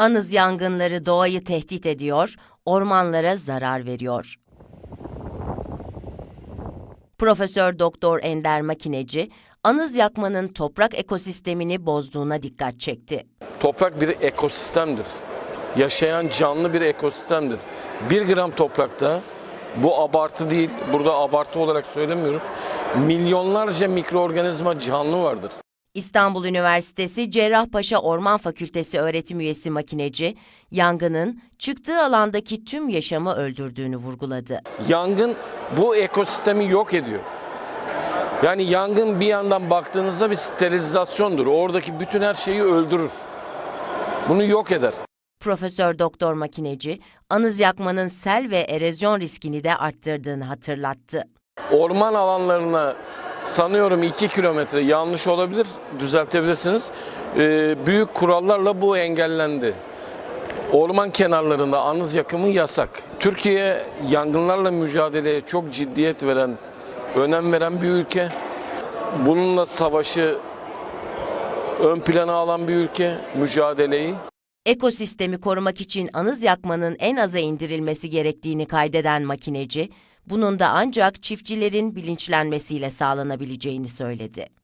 Anız yangınları doğayı tehdit ediyor, ormanlara zarar veriyor. Profesör Doktor Ender Makineci, anız yakmanın toprak ekosistemini bozduğuna dikkat çekti. Toprak bir ekosistemdir. Yaşayan canlı bir ekosistemdir. Bir gram toprakta bu abartı değil, burada abartı olarak söylemiyoruz. Milyonlarca mikroorganizma canlı vardır. İstanbul Üniversitesi Cerrahpaşa Orman Fakültesi öğretim üyesi makineci, yangının çıktığı alandaki tüm yaşamı öldürdüğünü vurguladı. Yangın bu ekosistemi yok ediyor. Yani yangın bir yandan baktığınızda bir sterilizasyondur. Oradaki bütün her şeyi öldürür. Bunu yok eder. Profesör Doktor Makineci, anız yakmanın sel ve erozyon riskini de arttırdığını hatırlattı. Orman alanlarına sanıyorum 2 kilometre yanlış olabilir, düzeltebilirsiniz. Ee, büyük kurallarla bu engellendi. Orman kenarlarında anız yakımı yasak. Türkiye yangınlarla mücadeleye çok ciddiyet veren, önem veren bir ülke. Bununla savaşı ön plana alan bir ülke, mücadeleyi. Ekosistemi korumak için anız yakmanın en aza indirilmesi gerektiğini kaydeden makineci, bunun da ancak çiftçilerin bilinçlenmesiyle sağlanabileceğini söyledi.